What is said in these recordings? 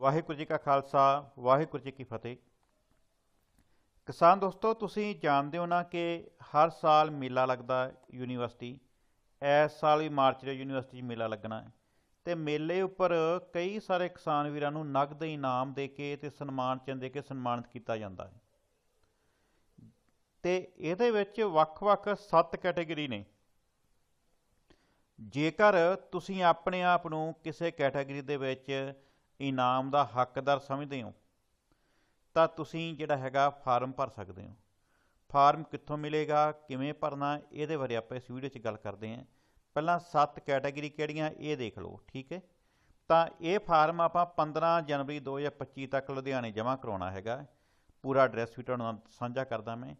ਵਾਹਿਗੁਰੂ ਜੀ ਕਾ ਖਾਲਸਾ, ਵਾਹਿਗੁਰੂ ਜੀ ਕੀ ਫਤਿਹ। ਕਿਸਾਨ ਦੋਸਤੋ, ਤੁਸੀਂ ਜਾਣਦੇ ਹੋ ਨਾ ਕਿ ਹਰ ਸਾਲ ਮੇਲਾ ਲੱਗਦਾ ਯੂਨੀਵਰਸਿਟੀ, ਇਸ ਸਾਲ ਵੀ ਮਾਰਚ ਦੇ ਯੂਨੀਵਰਸਿਟੀ 'ਚ ਮੇਲਾ ਲੱਗਣਾ ਹੈ। ਤੇ ਮੇਲੇ ਉੱਪਰ ਕਈ ਸਾਰੇ ਕਿਸਾਨ ਵੀਰਾਂ ਨੂੰ ਨਗਦ ਇਨਾਮ ਦੇ ਕੇ ਤੇ ਸਨਮਾਨ ਚਿੰਨ ਦੇ ਕੇ ਸਨਮਾਨਿਤ ਕੀਤਾ ਜਾਂਦਾ ਹੈ। ਤੇ ਇਹਦੇ ਵਿੱਚ ਵੱਖ-ਵੱਖ 7 ਕੈਟਾਗਰੀ ਨੇ। ਜੇਕਰ ਤੁਸੀਂ ਆਪਣੇ ਆਪ ਨੂੰ ਕਿਸੇ ਕੈਟਾਗਰੀ ਦੇ ਵਿੱਚ ਇਨਾਮ ਦਾ ਹੱਕਦਾਰ ਸਮਝਦੇ ਹੋ, ਤਾਂ ਤੁਸੀਂ ਜਿਹੜਾ ਹੈਗਾ ਫਾਰਮ ਭਰ ਸਕਦੇ ਹੋ। ਫਾਰਮ ਕਿੱਥੋਂ ਮਿਲੇਗਾ, ਕਿਵੇਂ ਭਰਨਾ, ਇਹਦੇ ਬਾਰੇ ਆਪਾਂ ਇਸ ਵੀਡੀਓ 'ਚ ਗੱਲ ਕਰਦੇ ਹਾਂ। ਪਹਿਲਾਂ 7 ਕੈਟਾਗਰੀ ਕਿਹੜੀਆਂ, ਇਹ ਦੇਖ ਲਓ, ਠੀਕ ਹੈ? ਤਾਂ ਇਹ ਫਾਰਮ ਆਪਾਂ 15 ਜਨਵਰੀ 2025 ਤੱਕ ਲੁਧਿਆਣੇ ਜਮ੍ਹਾਂ ਕਰਾਉਣਾ ਹੈਗਾ। ਪੂਰਾ ਐਡਰੈਸ ਵੀ ਤੁਹਾਨੂੰ ਨਾਲ ਸਾਂਝਾ ਕਰਦਾ ਮੈਂ।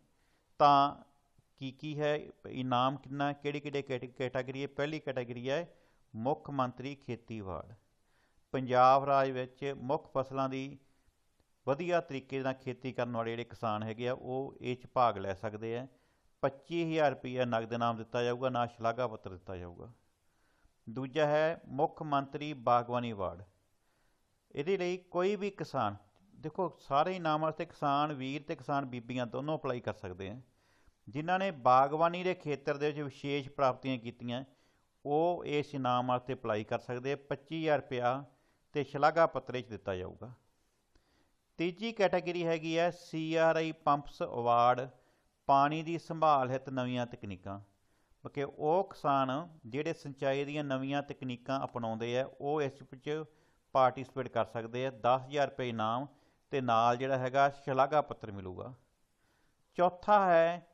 ਤਾਂ ਕੀ ਕੀ ਹੈ, ਇਨਾਮ ਕਿੰਨਾ ਕਿਹੜੀ ਕਿਹੜੀ ਕੈਟਾਗਰੀ ਹੈ? ਪਹਿਲੀ ਕੈਟਾਗਰੀ ਹੈ ਮੁੱਖ ਮੰਤਰੀ ਖੇਤੀ ਪੰਜਾਬ ਰਾਜ ਵਿੱਚ ਮੁੱਖ ਫਸਲਾਂ ਦੀ ਵਧੀਆ ਤਰੀਕੇ ਨਾਲ ਖੇਤੀ ਕਰਨ ਵਾਲੇ ਜਿਹੜੇ ਕਿਸਾਨ ਹੈਗੇ ਆ, ਉਹ ਇਹ 'ਚ ਭਾਗ ਲੈ ਸਕਦੇ ਆ। 25000 ਰੁਪਏ ਨਗਦ ਇਨਾਮ ਦਿੱਤਾ ਜਾਊਗਾ ਨਾਲ ਸ਼ਲਾਘਾ ਪੱਤਰ ਦਿੱਤਾ ਜਾਊਗਾ। ਦੂਜਾ ਹੈ, ਮੁੱਖ ਮੰਤਰੀ ਬਾਗਬਾਨੀ ਵਾਰਡ ਇਹਦੇ ਲਈ ਕੋਈ ਵੀ ਕਿਸਾਨ, ਦੇਖੋ ਸਾਰੇ ਇਨਾਮ ਵਾਸਤੇ ਕਿਸਾਨ, ਵੀਰ ਤੇ ਕਿਸਾਨ ਬੀਬੀਆਂ ਦੋਨੋਂ ਅਪਲਾਈ ਕਰ ਸਕਦੇ ਆ। ਜਿਨ੍ਹਾਂ ਨੇ ਬਾਗਬਾਨੀ ਦੇ ਖੇਤਰ ਦੇ ਵਿੱਚ ਵਿਸ਼ੇਸ਼ ਪ੍ਰਾਪਤੀਆਂ ਕੀਤੀਆਂ, ਉਹ ਇਸ ਇਨਾਮ ਵਾਸਤੇ ਅਪਲਾਈ ਕਰ ਸਕਦੇ ਆ। 25000 ਰੁਪਇਆ ਤੇ ਸ਼ਲਾਘਾ ਪੱਤਰ 'ਚ ਦਿੱਤਾ ਜਾਊਗਾ। ਤੀਜੀ ਕੈਟਾਗਰੀ ਹੈਗੀ ਹੈ ਸੀਆਰਆਈ ਪੰਪਸ ਅਵਾਰਡ, ਪਾਣੀ ਦੀ ਸੰਭਾਲ ਹਿੱਤ ਨਵੀਆਂ ਤਕਨੀਕਾਂ। ਕਿ ਉਹ ਕਿਸਾਨ ਜਿਹੜੇ ਸਿੰਚਾਈ ਦੀਆਂ ਨਵੀਆਂ ਤਕਨੀਕਾਂ ਅਪਣਾਉਂਦੇ ਆ, ਉਹ ਇਸ ਵਿੱਚ ਪਾਰਟਿਸਿਪੇਟ ਕਰ ਸਕਦੇ ਆ। 10000 ਰੁਪਏ ਇਨਾਮ ਤੇ ਨਾਲ ਜਿਹੜਾ ਹੈਗਾ ਸ਼ਲਾਘਾ ਪੱਤਰ ਮਿਲੂਗਾ। ਚੌਥਾ ਹੈ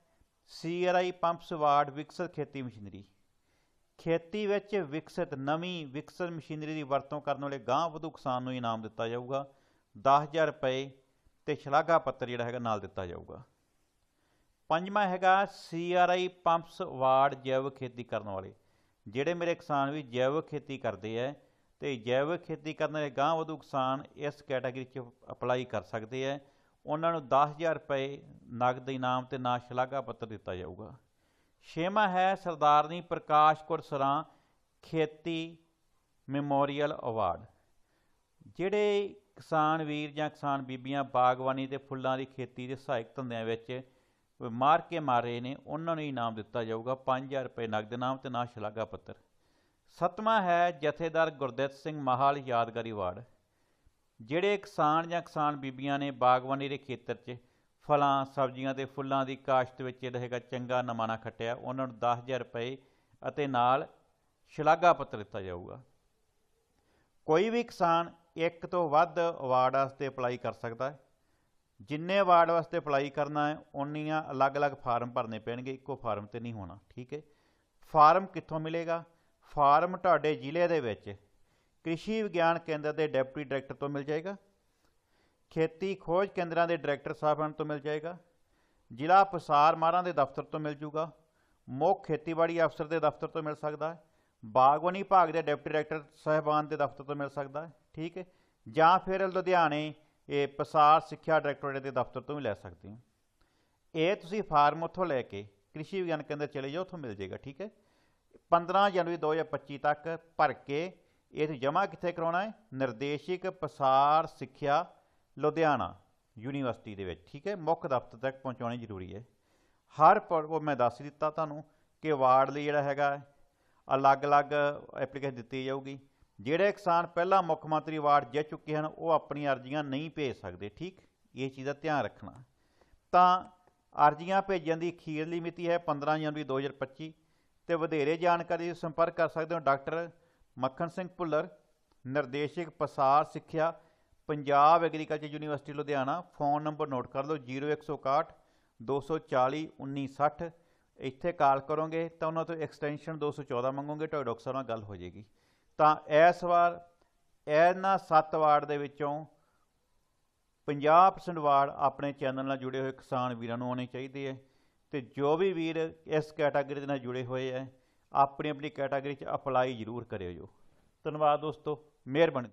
ਸੀਆਰਆਈ ਪੰਪਸ ਅਵਾਰਡ ਵਿਕਸਿਤ ਖੇਤੀ ਮਸ਼ੀਨਰੀ। ਖੇਤੀ ਵਿੱਚ ਵਿਕਸਿਤ ਨਵੀਂ ਵਿਕਸਿਤ ਮਸ਼ੀਨਰੀ ਦੀ ਵਰਤੋਂ ਕਰਨ ਵਾਲੇ ਗਾਂਹ ਵਧੂ ਕਿਸਾਨ ਨੂੰ ਇਨਾਮ ਦਿੱਤਾ ਜਾਊਗਾ। 10000 ਰੁਪਏ ਤੇ ਸ਼ਲਾਘਾ ਪੱਤਰ ਜਿਹੜਾ ਹੈਗਾ ਨਾਲ ਦਿੱਤਾ ਜਾਊਗਾ। ਪੰਜਵਾਂ ਹੈਗਾ ਸੀਆਰਆਈ ਪੰਪਸ ਵਾਰਡ ਜੈਵਿਕ ਖੇਤੀ ਕਰਨ ਵਾਲੇ। ਜਿਹੜੇ ਮੇਰੇ ਕਿਸਾਨ ਵੀ ਜੈਵਿਕ ਖੇਤੀ ਕਰਦੇ ਐ ਤੇ ਜੈਵਿਕ ਖੇਤੀ ਕਰਨ ਵਾਲੇ ਗਾਂਹ ਵਧੂ ਕਿਸਾਨ ਇਸ ਕੈਟਾਗਰੀ 'ਚ ਅਪਲਾਈ ਕਰ ਸਕਦੇ ਐ। ਉਹਨਾਂ ਨੂੰ 10000 ਰੁਪਏ ਨਗਦ ਇਨਾਮ ਤੇ ਨਾਲ ਸ਼ਲਾਘਾ ਪੱਤਰ ਦਿੱਤਾ ਜਾਊਗਾ। ਛੇਵਾਂ ਹੈ ਸਰਦਾਰਨੀ ਪ੍ਰਕਾਸ਼ ਕੌਰ ਸਰਾਂ ਖੇਤੀ ਮੈਮੋਰੀਅਲ ਅਵਾਰਡ। ਜਿਹੜੇ ਕਿਸਾਨ ਵੀਰ ਜਾਂ ਕਿਸਾਨ ਬੀਬੀਆਂ ਬਾਗਬਾਨੀ ਤੇ ਫੁੱਲਾਂ ਦੀ ਖੇਤੀ ਦੇ ਸਹਾਇਕ ਧੰਦਿਆਂ ਵਿੱਚ ਮਾਰ ਕੇ ਮਾਰੇ ਨੇ, ਉਹਨਾਂ ਨੂੰ ਇਨਾਮ ਦਿੱਤਾ ਜਾਊਗਾ 5000 ਰੁਪਏ ਨਗਦ ਇਨਾਮ ਤੇ ਨਾਲ ਸ਼ਲਾਘਾ ਪੱਤਰ। ਸਤਵਾਂ ਹੈ ਜਥੇਦਾਰ ਗੁਰਦਿੱਤ ਸਿੰਘ ਮਹਾਲ ਯਾਦਗਾਰੀ ਅਵਾਰਡ। ਜਿਹੜੇ ਕਿਸਾਨ ਜਾਂ ਕਿਸਾਨ ਬੀਬੀਆਂ ਨੇ ਬਾਗਬਾਨੀ ਦੇ ਖੇਤਰ 'ਚ ਫਲਾਂ, ਸਬਜ਼ੀਆਂ ਤੇ ਫੁੱਲਾਂ ਦੀ ਕਾਸ਼ਤ ਵਿੱਚ ਜਿਹੜਾ ਹੈਗਾ ਚੰਗਾ ਨਮਾਣਾ ਖੱਟਿਆ। ਉਹਨਾਂ ਨੂੰ 10000 ਰੁਪਏ ਅਤੇ ਨਾਲ ਸ਼ਲਾਘਾ ਪੱਤਰ ਦਿੱਤਾ ਜਾਊਗਾ। ਕੋਈ ਵੀ ਕਿਸਾਨ ਇੱਕ ਤੋਂ ਵੱਧ ਅਵਾਰਡ ਵਾਸਤੇ ਅਪਲਾਈ ਕਰ ਸਕਦਾ ਹੈ। ਜਿੰਨੇ ਅਵਾਰਡ ਵਾਸਤੇ ਅਪਲਾਈ ਕਰਨਾ ਹੈ, ਉਨੀਆਂ ਅਲੱਗ-ਅਲੱਗ ਫਾਰਮ ਭਰਨੇ ਪੈਣਗੇ। ਇੱਕੋ ਫਾਰਮ ਤੇ ਨਹੀਂ ਹੋਣਾ, ਠੀਕ ਹੈ? ਫਾਰਮ ਕਿੱਥੋਂ ਮਿਲੇਗਾ? ਫਾਰਮ ਤੁਹਾਡੇ ਜ਼ਿਲ੍ਹੇ ਦੇ ਵਿੱਚ ਕ੍ਰਿਸ਼ੀ ਵਿਗਿਆਨ ਕੇਂਦਰ ਦੇ ਡਿਪਟੀ ਡਾਇਰੈਕਟਰ ਤੋਂ ਮਿਲ ਜਾਏਗਾ। ਖੇਤੀ ਖੋਜ ਕੇਂਦਰਾਂ ਦੇ ਡਾਇਰੈਕਟਰ ਸਾਹਿਬਾਨ ਤੋਂ ਮਿਲ ਜਾਏਗਾ, ਜ਼ਿਲ੍ਹਾ ਪਸਾਰ ਮਾਰਾਂ ਦੇ ਦਫ਼ਤਰ ਤੋਂ ਮਿਲ ਜੂਗਾ, ਮੁੱਖ ਖੇਤੀਬਾੜੀ ਅਫਸਰ ਦੇ ਦਫ਼ਤਰ ਤੋਂ ਮਿਲ ਸਕਦਾ ਹੈ ਬਾਗਵਾਨੀ ਵਿਭਾਗ ਦੇ ਡਿਪਟੀ ਡਾਇਰੈਕਟਰ ਸਾਹਿਬਾਨ ਦੇ ਦਫ਼ਤਰ ਤੋਂ ਮਿਲ ਸਕਦਾ ਹੈ, ਠੀਕ ਹੈ, ਜਾਂ ਫਿਰ ਲੁਧਿਆਣੇ, ਇਹ ਪਸਾਰ ਸਿੱਖਿਆ ਡਾਇਰੈਕਟੋਰੇਟ ਦੇ ਦਫ਼ਤਰ ਤੋਂ ਵੀ ਲੈ ਸਕਦੇ ਹੋ। ਇਹ ਤੁਸੀਂ ਫਾਰਮ ਉੱਥੋਂ ਲੈ ਕੇ ਕ੍ਰਿਸ਼ੀ ਵਿਗਿਆਨ ਕੇਂਦਰ ਚਲੇ ਜਾਓ, ਉੱਥੋਂ ਮਿਲ ਜਾਏਗਾ, ਠੀਕ ਹੈ। 15 ਜਨਵਰੀ 2025 ਤੱਕ ਭਰ ਕੇ ਇਹ ਜਮ੍ਹਾਂ ਕਿੱਥੇ ਕਰਾਉਣਾ ਹੈ? ਨਿਰਦੇਸ਼ਕ ਪਸਾਰ ਸਿੱਖਿਆ ਲੁਧਿਆਣਾ ਯੂਨੀਵਰਸਿਟੀ ਦੇ ਵਿੱਚ, ਠੀਕ ਹੈ? ਮੁੱਖ ਦਫ਼ਤਰ ਤੱਕ ਪਹੁੰਚਾਉਣੀ ਜ਼ਰੂਰੀ ਹੈ। ਹਰ ਉਹ ਮੈਂ ਦੱਸ ਦਿੱਤਾ ਤੁਹਾਨੂੰ ਕਿ ਵਾਰਡ ਲਈ ਜਿਹੜਾ ਹੈਗਾ, ਅਲੱਗ-ਅਲੱਗ ਐਪਲੀਕੇਸ਼ਨ ਦਿੱਤੀ ਜਾਊਗੀ। ਜਿਹੜੇ ਕਿਸਾਨ ਪਹਿਲਾਂ ਮੁੱਖ ਮੰਤਰੀ ਵਾਰਡ ਜਿੱਤ ਚੁੱਕੇ ਹਨ, ਉਹ ਆਪਣੀਆਂ ਅਰਜ਼ੀਆਂ ਨਹੀਂ ਭੇਜ ਸਕਦੇ, ਠੀਕ? ਇਹ ਚੀਜ਼ ਦਾ ਧਿਆਨ ਰੱਖਣਾ। ਤਾਂ ਅਰਜ਼ੀਆਂ ਭੇਜਣ ਦੀ ਅਖੀਰਲੀ ਮਿਤੀ ਹੈ 15 ਜਨਵਰੀ 2025 ਤੇ ਵਧੇਰੇ ਜਾਣਕਾਰੀ ਲਈ ਸੰਪਰਕ ਕਰ ਸਕਦੇ ਹੋ ਡਾਕਟਰ ਮੱਖਣ ਸਿੰਘ ਭੁੱਲਰ, ਨਿਰਦੇਸ਼ਕ ਪਸਾਰ ਸਿੱਖਿਆ Punjab agriculture university Ludhiana phone number note ਕਰ ਲਓ 0161 240 1960 ਇੱਥੇ ਕਾਲ ਕਰੋਗੇ ਤਾਂ ਉਹਨਾਂ ਤੋਂ ਐਕਸਟੈਂਸ਼ਨ 214 ਮੰਗੋਗੇ ਤੁਹਾਡੇ ਡਾਕਟਰ ਨਾਲ ਗੱਲ ਹੋ ਜਾਏਗੀ। ਤਾਂ ਇਸ ਵਾਰ ਇਹਨਾਂ 7 ਵਾਰਡ ਦੇ ਵਿੱਚੋਂ 50% ਵਾਰਡ ਆਪਣੇ ਚੈਨਲ ਨਾਲ ਜੁੜੇ ਹੋਏ ਕਿਸਾਨ ਵੀਰਾਂ ਨੂੰ ਆਉਣੇ ਚਾਹੀਦੇ ਹੈ ਤੇ ਜੋ ਵੀ ਵੀਰ ਇਸ ਕੈਟਾਗਰੀ ਦੇ ਨਾਲ ਜੁੜੇ ਹੋਏ ਹੈ ਆਪਣੀ ਆਪਣੀ ਕੈਟਾਗਰੀ 'ਚ ਅਪਲਾਈ ਜ਼ਰੂਰ ਕਰਿਓ ਜੋ। ਧੰਨਵਾਦ ਦੋਸਤੋ, ਮਿਹਰਬਾਨੀ।